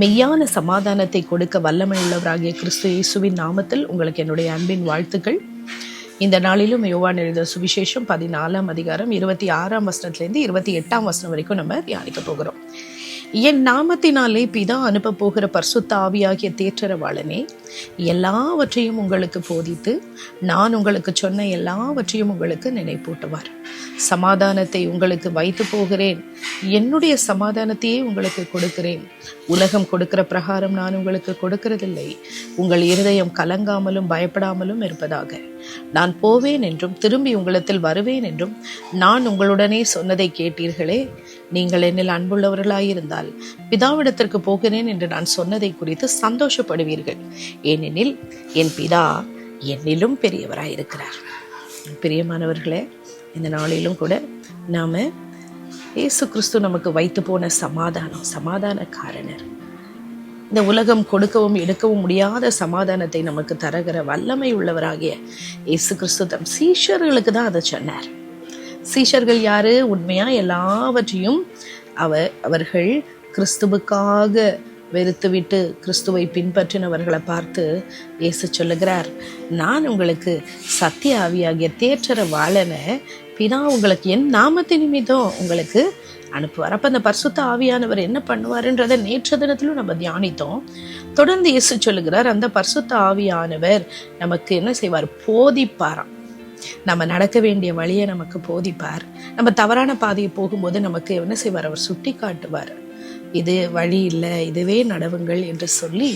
மெய்யான சமாதானத்தை கொடுக்க வல்லமையுள்ளவராகிய கிறிஸ்து இயேசுவின் நாமத்தில் உங்களுக்கு என்னுடைய அன்பின் வாழ்த்துக்கள். இந்த நாளிலும் யோவான் எழுத சுவிசேஷம் பதினாலாம் அதிகாரம் இருபத்தி ஆறாம் வசனத்திலேருந்து இருபத்தி எட்டாம் வசனம் வரைக்கும் நம்ம தியானிக்க போகிறோம். என் நாமத்தினாலே பிதா அனுப்ப போகிற பர்சுத்த ஆவியாகிய தேற்றரவாளனே எல்லாவற்றையும் உங்களுக்கு போதித்து நான் உங்களுக்கு சொன்ன எல்லாவற்றையும் உங்களுக்கு நினைப்பூட்டுவார். சமாதானத்தை உங்களுக்கு வைத்து போகிறேன். என்னுடைய சமாதானத்தையே உங்களுக்கு கொடுக்கிறேன். உலகம் கொடுக்கிற பிரகாரம் நான் உங்களுக்கு கொடுக்கிறதில்லை. உங்கள் இருதயம் கலங்காமலும் பயப்படாமலும் இருப்பதாக. நான் போவேன் என்றும் திரும்பி உங்களிடத்தில் வருவேன் என்றும் நான் உங்களுடனே சொன்னதை கேட்டீர்களே. நீங்கள் என்னில் அன்புள்ளவர்களாயிருந்தால் பிதாவிடத்திற்கு போகிறேன் என்று நான் சொன்னதை குறித்து சந்தோஷப்படுவீர்கள். ஏனெனில் என் பிதா என்னிலும் பெரியவராயிருக்கிறார். பிரியமானவர்களே இந்த நாளிலும் கூட நாம இயேசு கிறிஸ்து நமக்கு வைத்து போன சமாதானம் சமாதான காரணர் இந்த உலகம் கொடுக்கவும் எடுக்கவும் முடியாத சமாதானத்தை நமக்கு தருகிற வல்லமை உள்ளவராகிய இயேசு கிறிஸ்து தம் சீஷர்களுக்கு தான் அதை சொன்னார். சீஷர்கள் யாரு? உண்மையா எல்லாவற்றையும் அவ அவர்கள் கிறிஸ்துவுக்காக வெறுத்துவிட்டு கிறிஸ்துவை பின்பற்றினவர்களை பார்த்து இயேசு சொல்லுகிறார் நான் உங்களுக்கு சத்திய ஆவியாகிய தேற்றர வாழனை பிதா உங்களுக்கு என் நாமத்தை நிமித்தம் உங்களுக்கு அனுப்புவார். அப்போ அந்த பரிசுத்த ஆவியானவர் என்ன பண்ணுவாருன்றதை நேற்று தினத்திலும் நம்ம தியானித்தோம். தொடர்ந்து இயேசு சொல்லுகிறார் அந்த பரிசுத்த ஆவியானவர் நமக்கு என்ன செய்வார்? போதிப்பாராம். நம்ம நடக்க வேண்டிய வழியை நமக்கு போதிப்பார். நம்ம தவறான பாதையை போகும்போது நமக்கு என்ன செய்வார்? அவர் சுட்டி காட்டுவார் இது வழி இல்லை இதுவே நடவுங்கள் என்று சொல்லி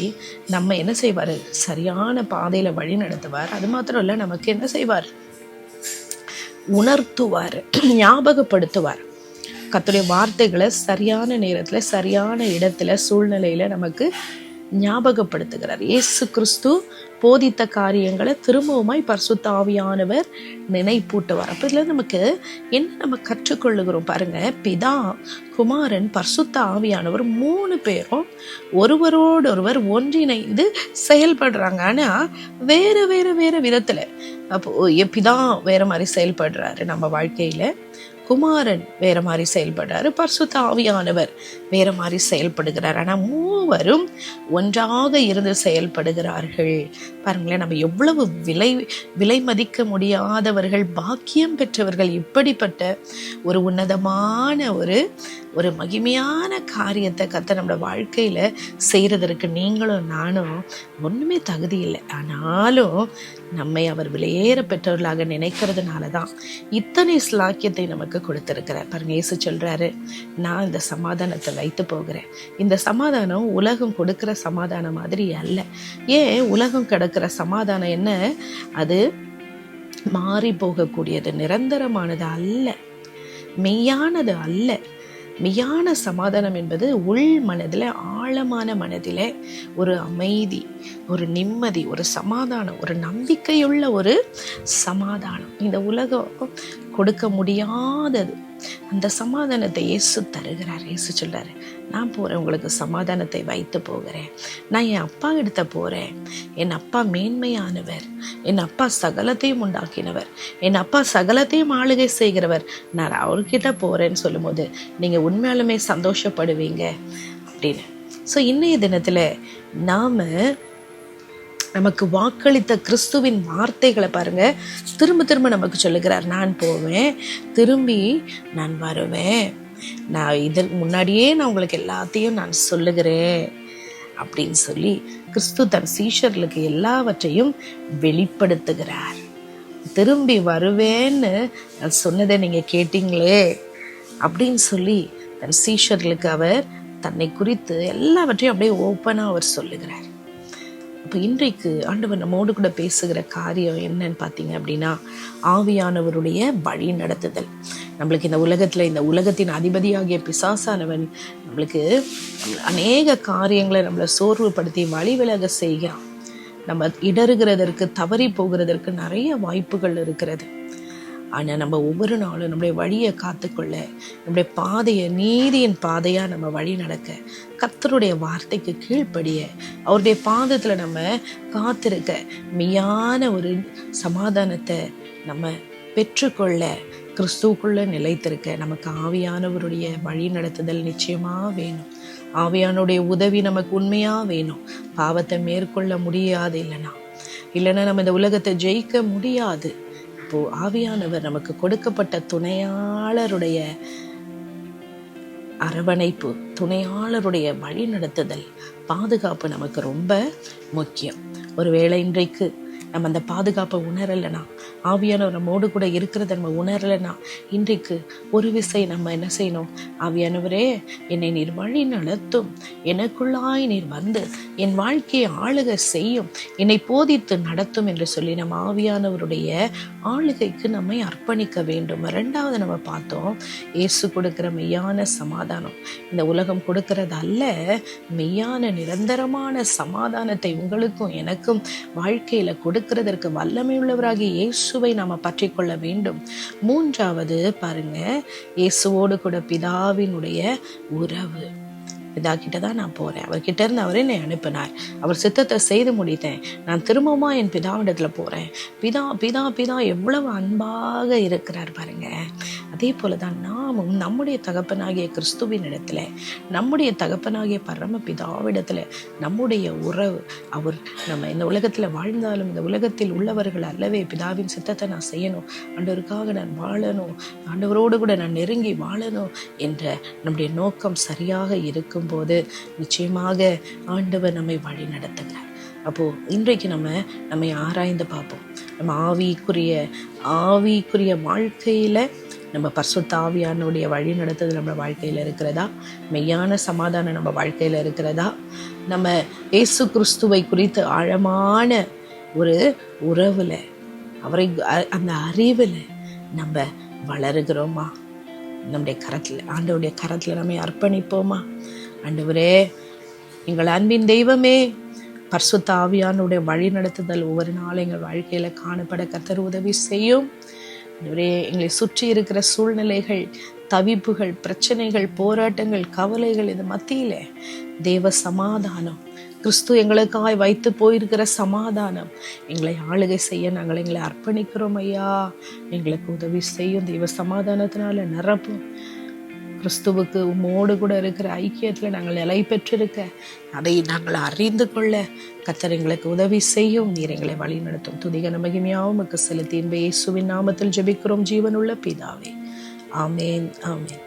நம்ம என்ன செய்வார்? சரியான பாதையில் வழி நடத்துவார். அது மாத்திரம் இல்லை நமக்கு என்ன செய்வார்? உணர்த்துவார் ஞாபகப்படுத்துவார். கத்துடைய வார்த்தைகளை சரியான நேரத்தில் சரியான இடத்துல சூழ்நிலையில் நமக்கு ஞாபகப்படுத்துகிறார். இயேசு கிறிஸ்து போதித்த காரியங்களை திரும்பவுமாய் பரிசுத்த ஆவியானவர் நினைப்பூட்டுவார். அப்போ இதில் நமக்கு என்ன நம்ம கற்றுக்கொள்ளுகிறோம் பாருங்க. பிதா குமாரன் பரிசுத்த ஆவியானவர் மூணு பேரும் ஒருவரோடு ஒருவர் ஒன்றிணைந்து செயல்படுறாங்க. ஆனால் வேற வேறு வேறு விதத்தில். அப்போ பிதா வேற மாதிரி செயல்படுறாரு நம்ம வாழ்க்கையில். குமாரன் வேற மாதிரி செயல்படுறாரு. பர்சுத்த ஆவியானவர் வேற மாதிரி செயல்படுகிறார். ஆனால் மூவரும் ஒன்றாக இருந்து செயல்படுகிறார்கள். பாருங்களேன் நம்ம எவ்வளவு விலை விலை மதிக்க முடியாதவர்கள் பாக்கியம் பெற்றவர்கள் இப்படிப்பட்ட ஒரு உன்னதமான ஒரு ஒரு மகிமையான காரியத்தை கத்த நம்மளோட வாழ்க்கையில் செய்கிறதற்கு நீங்களும் நானும் ஒன்றுமே தகுதி இல்லை. ஆனாலும் நம்மை அவர் விலையேற பெற்றவர்களாக நினைக்கிறதுனால தான் இத்தனை ஸ்லாக்கியத்தை நமக்கு கொடுத்துருக்கிறார். பாருங்க இயேசு சொல்கிறாரு நான் இந்த சமாதானத்தை வைத்து போகிறேன். இந்த சமாதானம் உலகம் கொடுக்குற சமாதானம் மாதிரி அல்ல. ஏன் உலகம் கிடக்கிற சமாதானம் என்ன? அது மாறி போகக்கூடியது நிரந்தரமானது அல்ல மெய்யானது அல்ல. மெய்யான சமாதானம் என்பது உள் மனதில் ஆழமான மனதில் ஒரு அமைதி ஒரு நிம்மதி ஒரு சமாதானம் ஒரு நம்பிக்கையுள்ள ஒரு சமாதானம். இந்த உலகம் கொடுக்க முடியாதது. அந்த சமாதானத்தை இயேசு தருகிறார். இயேசு சொல்கிறார் நான் போகிறேன் உங்களுக்கு சமாதானத்தை வைத்து போகிறேன். நான் என் அப்பா எடுத்த போகிறேன் என் அப்பா மேன்மையானவர். என் அப்பா சகலத்தையும் உண்டாக்கினவர். என் அப்பா சகலத்தையும் ஆளுகை செய்கிறவர். நான் அவர்கிட்ட போகிறேன்னு சொல்லும்போது நீங்கள் உண்மையாலுமே சந்தோஷப்படுவீங்க. அப்படின்னு. ஸோ இன்றைய தினத்தில் நாம் நமக்கு வாக்களித்த கிறிஸ்துவின் வார்த்தைகளை பாருங்க. திரும்ப திரும்ப நமக்கு சொல்லுகிறார் நான் போவேன் திரும்பி நான் வருவேன். நான் இதற்கு முன்னாடியே நான் உங்களுக்கு எல்லாத்தையும் நான் சொல்லுகிறேன். அப்படின்னு சொல்லி கிறிஸ்து தன் சீஷர்களுக்கு எல்லாவற்றையும் வெளிப்படுத்துகிறார். திரும்பி வருவேன்னு நான் சொன்னதை நீங்கள் கேட்டீங்களே அப்படின்னு சொல்லி தன் சீஷர்களுக்கு அவர் தன்னை குறித்து எல்லாவற்றையும் அப்படியே ஓப்பனாக அவர் சொல்லுகிறார். இப்போ இன்றைக்கு ஆண்டவர் நம்மோடு கூட பேசுகிற காரியம் என்னன்னு பார்த்தீங்க அப்படின்னா ஆவியானவருடைய வழி நடத்துதல் நம்மளுக்கு இந்த உலகத்தில் இந்த உலகத்தின் அதிபதியாகிய பிசாசானவன் நம்மளுக்கு அநேக காரியங்களை நம்மளை சோர்வுபடுத்தி வழிவிலக செய்கிறான். நம்ம இடறுகிறதற்கு தவறி போகிறதற்கு நிறைய வாய்ப்புகள் இருக்கிறது. ஆனால் நம்ம ஒவ்வொரு நாளும் நம்முடைய வழியை காத்துக்கொள்ள நம்முடைய பாதையை நீதியின் பாதையாக நம்ம வழி நடக்க கத்தருடைய வார்த்தைக்கு கீழ்ப்படிய அவருடைய பாதத்தில் நம்ம காத்திருக்க மெய்யான ஒரு சமாதானத்தை நம்ம பெற்றுக்கொள்ள கிறிஸ்துவுக்குள்ளே நிலைத்திருக்க நமக்கு ஆவியானவருடைய வழி நடத்துதல் நிச்சயமாக வேணும். ஆவியானுடைய உதவி நமக்கு உண்மையாக வேணும். பாவத்தை மேற்கொள்ள முடியாது இல்லைன்னா இல்லைன்னா நம்ம இந்த உலகத்தை ஜெயிக்க முடியாது. இப்போது ஆவியானவர் நமக்கு கொடுக்கப்பட்ட துணையாளருடைய அரவணைப்பு துணையாளருடைய வழி நடத்துதல் பாதுகாப்பு நமக்கு ரொம்ப முக்கியம். ஒருவேளை இன்றைக்கு நம்ம அந்த பாதுகாப்பை உணரலைனா ஆவியானவர் நம்மோடு கூட இருக்கிறத நம்ம உணரலைனா இன்றைக்கு ஒரு விசை நம்ம என்ன செய்யணும்? ஆவியானவரே என்னை நீர் வழி நடத்தும். எனக்குள்ளாய் நீர் வந்து என் வாழ்க்கையை ஆளுக செய்யும். என்னை போதித்து நடத்தும் என்று சொல்லி நம்ம ஆவியானவருடைய ஆளுகைக்கு நம்மை அர்ப்பணிக்க வேண்டும். ரெண்டாவது நம்ம பார்த்தோம் இயேசு கொடுக்கிற மெய்யான சமாதானம். இந்த உலகம் கொடுக்கறது அல்ல மெய்யான நிரந்தரமான சமாதானத்தை உங்களுக்கும் எனக்கும் வாழ்க்கையில் கொடுக்க இருக்கிறதற்கு வல்லமை உள்ளவராகிய இயேசுவை நாம பற்றி கொள்ள வேண்டும். மூன்றாவது பாருங்க இயேசுவோடு கூட பிதாவினுடைய உறவு. பிதா கிட்ட தான் நான் போறேன். அவர்கிட்ட இருந்து அவரே என்னை அனுப்பினார். அவர் சித்தத்தை செய்து முடித்தேன். நான் திரும்பமா என் பிதாவிடத்துல போறேன். பிதா பிதா பிதா எவ்வளவு அன்பாக இருக்கிறார் பாருங்க. அதே போலதான் நாமும் நம்முடைய தகப்பனாகிய கிறிஸ்துவின் இடத்துல நம்முடைய தகப்பனாகிய பரமபிதாவிடத்தில் நம்முடைய உறவு அவர் நம்ம இந்த உலகத்தில் வாழ்ந்தாலும் இந்த உலகத்தில் உள்ளவர்கள் அல்லவே பிதாவின் சித்தத்தை நான் செய்யணும் ஆண்டவருக்காக நான் வாழணும் ஆண்டவரோடு கூட நான் நெருங்கி வாழணும் என்ற நம்முடைய நோக்கம் சரியாக இருக்கும்போது நிச்சயமாக ஆண்டவர் நம்மை வழி நடத்துகிறார். அப்போது இன்றைக்கு நம்ம நம்மை ஆராய்ந்து பார்ப்போம். நம்ம ஆவிக்குரிய ஆவிக்குரிய வாழ்க்கையில் நம்ம பர்சுத்தாவியானுடைய வழி நடத்துதல் நம்ம வாழ்க்கையில் இருக்கிறதா? மெய்யான சமாதானம் நம்ம வாழ்க்கையில் இருக்கிறதா? நம்ம இயேசு கிறிஸ்துவை குறித்து ஆழமான ஒரு உறவில் அவரை அந்த அறிவில் நம்ம வளருகிறோமா? நம்முடைய கரத்தில் ஆண்டவுடைய கரத்தில் நம்ம அர்ப்பணிப்போமா? ஆண்டவரே எங்கள் அன்பின் தெய்வமே பர்சுத்தாவியானுடைய வழி நடத்துதல் ஒவ்வொரு நாளும் எங்கள் வாழ்க்கையில் காணப்பட கத்தர் உதவி செய்யும். ஆண்டவரே எங்களை சுற்றி இருக்கிற சூழ்நிலைகள் தவிப்புகள் பிரச்சனைகள் போராட்டங்கள் கவலைகள் இது மத்தியில தேவ சமாதானம். கிறிஸ்து எங்களுக்காய் வைத்து போயிருக்கிற சமாதானம். எங்களை ஆளுகை செய்ய நாங்கள் எங்களை அர்ப்பணிக்கிறோம் ஐயா. எங்களுக்கு உதவி செய்யும். தெய்வ சமாதானத்தினால நிரப்பும். கிறிஸ்துவுக்கு உம்மோடு கூட இருக்கிற ஐக்கியத்தில் நாங்கள் நிலை பெற்றிருக்க அதை நாங்கள் அறிந்து கொள்ள கத்தர் எங்களுக்கு உதவி செய்யும். நீர் எங்களை வழி நடத்தும் துதிகன மகிமையாவும் செலுத்தி. இன்ப இயேசுவின் நாமத்தில் ஜெபிக்கிறோம். ஜீவனுள்ள பிதாவே. ஆமேன் ஆமேன்.